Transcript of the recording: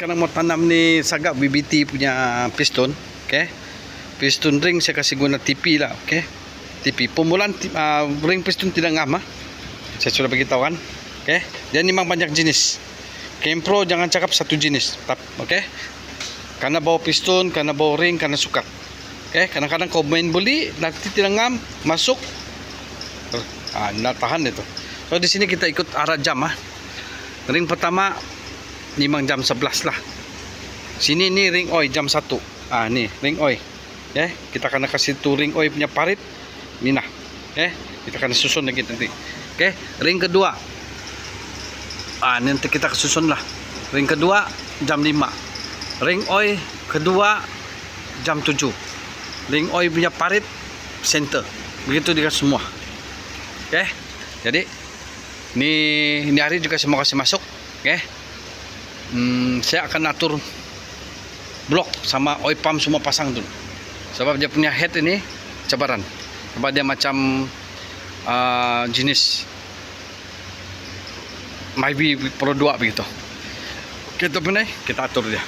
Karena mau tanam ni sagak BBT punya piston, okay? Piston ring saya kasih guna TP lah, okay? TP. Pemulaan uh, ring piston tidak ngam ah. Saya sudah beritahu kan, okay? Dia memang banyak jenis. Kempro jangan cakap satu jenis, tap, okay? Karena bawa piston, karena bawa ring, karena sukat. Okay? Kadang-kadang kau main beli, nanti tidak ngam, masuk, ah, nak tahan itu. So di sini kita ikut arah jam ah. Ring pertama memang jam 11 lah. Sini ni ring oil jam 1. Ah ni ring oil. Yeah, kita akan kasih tu ring oil punya parit. Ni. Ya, yeah, kita akan susun lagi nanti. Okey, ring kedua. Ah nanti kita susun lah. Ring kedua jam 5. Ring oil kedua jam 7. Ring oil punya parit center. Begitu dia semua. Okey. Jadi ni ini hari juga mau kasih masuk. Okey. Hmm, saya akan atur blok sama oil pump semua pasang dulu. Sebab dia punya head ini cabaran. Sebab dia macam uh, jenis Myvi Pro 2 begitu. Kita punya kita atur dia.